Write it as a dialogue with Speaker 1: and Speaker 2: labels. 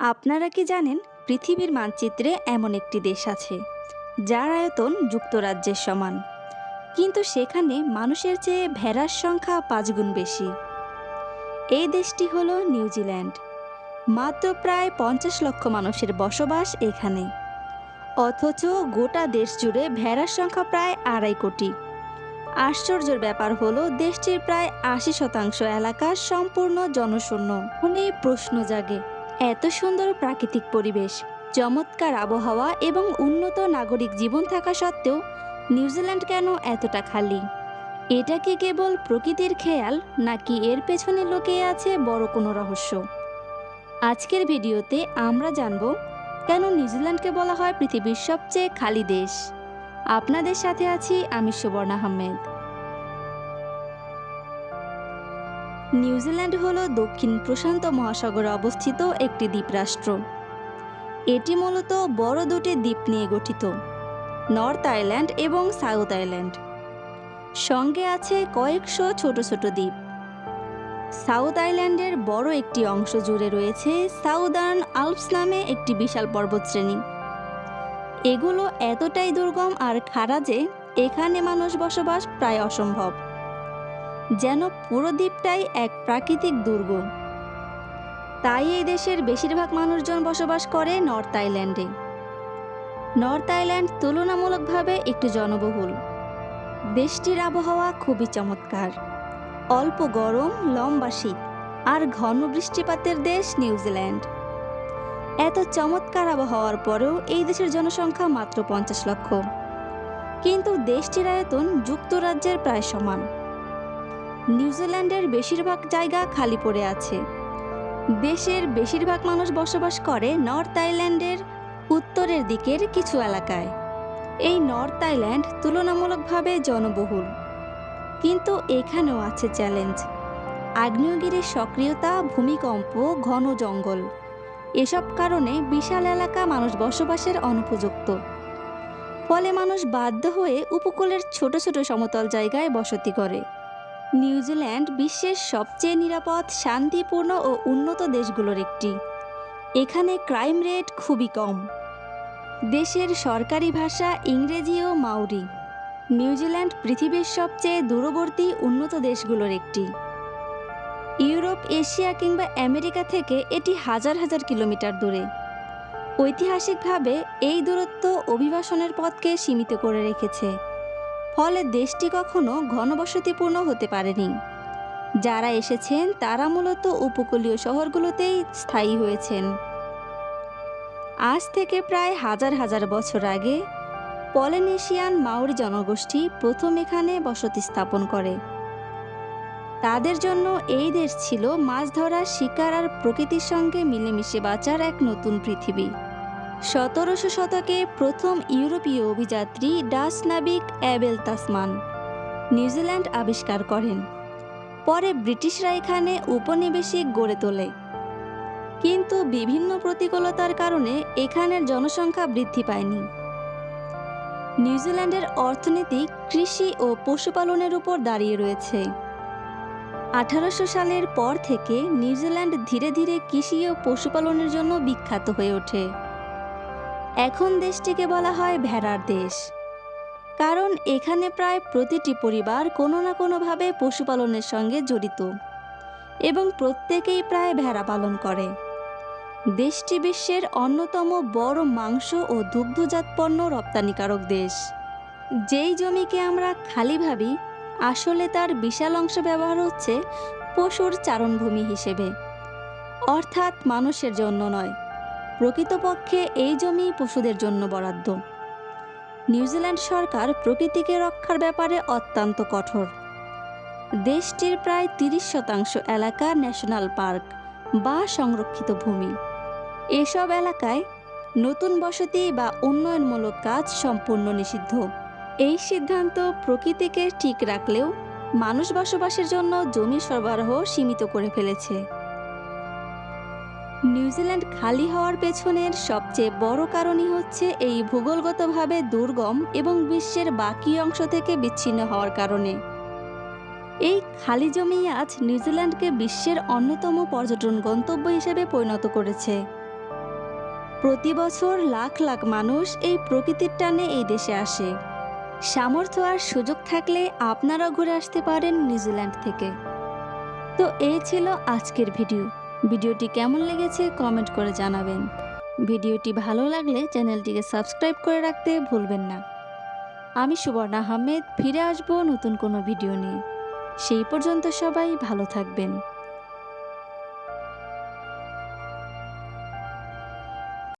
Speaker 1: আপনারা কি জানেন, পৃথিবীর মানচিত্রে এমন একটি দেশ আছে, যার আয়তন যুক্তরাজ্যের সমান। কিন্তু সেখানে মানুষের চেয়ে ভেড়ার সংখ্যা পাঁচগুণ বেশি। এই দেশটি হল নিউজিল্যান্ড মাত্র প্রায় পঞ্চাশ লক্ষ মানুষের বসবাস এখানে। অথচ গোটা দেশ জুড়ে ভেড়ার সংখ্যা প্রায় আড়াই কোটি। আশ্চর্যের ব্যাপার হলো, দেশটির প্রায় আশি শতাংশ এলাকা সম্পূর্ণ জনশূন্য। মনে প্রশ্ন জাগে। এত সুন্দর প্রাকৃতিক পরিবেশ, চমৎকার আবহাওয়া এবং উন্নত নাগরিক জীবন থাকা সত্ত্বেও নিউজিল্যান্ড কেন এতটা খালি? এটা কি কেবল প্রকৃতির খেয়াল, নাকি এর পেছনে লুকিয়ে আছে বড় কোনো রহস্য? আজকের ভিডিওতে আমরা জানব, কেন নিউজিল্যান্ডকে বলা হয় পৃথিবীর সবচেয়ে খালি দেশ? আপনাদের সাথে আছি আমি সুবর্ণ আহমেদ। নিউজিল্যান্ড হল দক্ষিণ প্রশান্ত মহাসাগরে অবস্থিত একটি দ্বীপরাষ্ট্র। এটি মূলত বড় দুটি দ্বীপ নিয়ে গঠিত, নর্থ আইল্যান্ড এবং সাউথ আইল্যান্ড। সঙ্গে আছে কয়েকশো ছোট ছোট দ্বীপ। সাউথ আইল্যান্ডের বড় একটি অংশ জুড়ে রয়েছে সাউদার্ন আলপস নামে একটি বিশাল পর্বতশ্রেণী। এগুলো এতটাই দুর্গম আর খাড়া যে এখানে মানুষ বসবাস প্রায় অসম্ভব। যেন পুরো দ্বীপটাই এক প্রাকৃতিক দুর্গ। তাই এই দেশের বেশিরভাগ মানুষজন বসবাস করে নর্থ আইল্যান্ডে। নর্থ আইল্যান্ড তুলনামূলকভাবে একটু জনবহুল। দেশটির আবহাওয়া খুবই চমৎকার। অল্প গরম, লম্বা শীত আর ঘন বৃষ্টিপাতের দেশ নিউজিল্যান্ড এত চমৎকার আবহাওয়ার পরেও এই দেশের জনসংখ্যা মাত্র পঞ্চাশ লক্ষ। কিন্তু দেশটির আয়তন যুক্তরাজ্যের প্রায় সমান। নিউজিল্যান্ডের বেশিরভাগ জায়গা খালি পড়ে আছে। দেশের বেশিরভাগ মানুষ বসবাস করে নর্থ আইল্যান্ডের উত্তরের দিকের কিছু এলাকায়। এই নর্থ আইল্যান্ড তুলনামূলকভাবে জনবহুল। কিন্তু এখানেও আছে চ্যালেঞ্জ। আগ্নেয়গিরির সক্রিয়তা, ভূমিকম্প, ঘন জঙ্গল। এসব কারণে বিশাল এলাকা মানুষ বসবাসের অনুপযুক্ত। ফলে মানুষ বাধ্য হয়ে উপকূলের ছোট ছোট সমতল জায়গায় বসতি করে নিউজিল্যান্ড বিশ্বের সবচেয়ে নিরাপদ, শান্তিপূর্ণ ও উন্নত দেশগুলোর একটি। এখানে ক্রাইম রেট খুবই কম। দেশের সরকারি ভাষা ইংরেজি ও মাউরি। নিউজিল্যান্ড পৃথিবীর সবচেয়ে দূরবর্তী, উন্নত দেশগুলোর একটি। ইউরোপ, এশিয়া কিংবা আমেরিকা থেকে এটি হাজার হাজার কিলোমিটার দূরে। ঐতিহাসিকভাবে এই দূরত্ব অভিবাসনের পথকে সীমিত করে রেখেছে। ফলে দেশটি কখনো ঘনবসতিপূর্ণ হতে পারেনি। যারা এসেছেন, তারা মূলত উপকূলীয় শহরগুলোতেই স্থায়ী হয়েছেন। আজ থেকে প্রায় হাজার হাজার বছর আগে, পলিনেশিয়ান মাউরি জনগোষ্ঠী প্রথম এখানে বসতি স্থাপন করে। তাদের জন্য এই দেশ ছিল মাছ ধরা শিকার আর প্রকৃতির সঙ্গে মিলেমিশে বাঁচার এক নতুন পৃথিবী। সতেরোশো শতকে প্রথম ইউরোপীয় অভিযাত্রী ডাচ নাবিক অ্যাবেল তাসমান নিউজিল্যান্ড আবিষ্কার করেন। পরে ব্রিটিশরা এখানে উপনিবেশিক গড়ে তোলে। কিন্তু বিভিন্ন প্রতিকূলতার কারণে এখানের জনসংখ্যা বৃদ্ধি পায়নি। নিউজিল্যান্ডের অর্থনীতি, কৃষি ও পশুপালনের উপর দাঁড়িয়ে রয়েছে। আঠারোশো সালের পর থেকে নিউজিল্যান্ড ধীরে ধীরে কৃষি ও পশুপালনের জন্য বিখ্যাত হয়ে ওঠে। এখন দেশটিকে বলা হয় ভেড়ার দেশ। কারণ এখানে প্রায় প্রতিটি পরিবার কোনো না কোনোভাবে পশুপালনের সঙ্গে জড়িত এবং প্রত্যেকেই প্রায় ভেড়া পালন করে। দেশটি বিশ্বের অন্যতম বড় মাংস ও দুগ্ধজাত পণ্য রপ্তানিকারক দেশ। যেই জমিকে আমরা খালি ভাবি, আসলে তার বিশাল অংশ ব্যবহার হচ্ছে পশুর চারণভূমি হিসেবে। অর্থাৎ মানুষের জন্য নয় প্রকৃতপক্ষে এই জমি পশুদের জন্য বরাদ্দ। নিউজিল্যান্ড সরকার প্রকৃতিকে রক্ষার ব্যাপারে অত্যন্ত কঠোর। দেশটির প্রায় তিরিশ শতাংশ এলাকা ন্যাশনাল পার্ক বা সংরক্ষিত ভূমি। এসব এলাকায় নতুন বসতি বা উন্নয়নমূলক কাজ সম্পূর্ণ নিষিদ্ধ। এই সিদ্ধান্ত প্রকৃতিকে ঠিক রাখলেও মানুষ বসবাসের জন্য জমি সরবরাহ সীমিত করে ফেলেছে। নিউজিল্যান্ড খালি হওয়ার পেছনের সবচেয়ে বড় কারণই হচ্ছে এই ভূগোলগতভাবে দুর্গম এবং বিশ্বের বাকি অংশ থেকে বিচ্ছিন্ন হওয়ার কারণে। এই খালি জমি আজ নিউজিল্যান্ডকে বিশ্বের অন্যতম পর্যটন গন্তব্য হিসেবে পরিণত করেছে। প্রতি বছর লাখ লাখ মানুষ এই প্রকৃতির টানে এই দেশে আসে। সামর্থ্য আর সুযোগ থাকলে আপনারাও ঘুরে আসতে পারেন নিউজিল্যান্ড থেকে। তো এই ছিল আজকের ভিডিও। ভিডিওটি কেমন লেগেছে কমেন্ট করে জানাবেন। ভিডিওটি ভালো লাগলে চ্যানেলটিকে সাবস্ক্রাইব করে রাখতে ভুলবেন না। আমি সুবর্ণা আহমেদ, ফিরে আসব নতুন কোনো ভিডিও নিয়ে। সেই পর্যন্ত সবাই ভালো থাকবেন।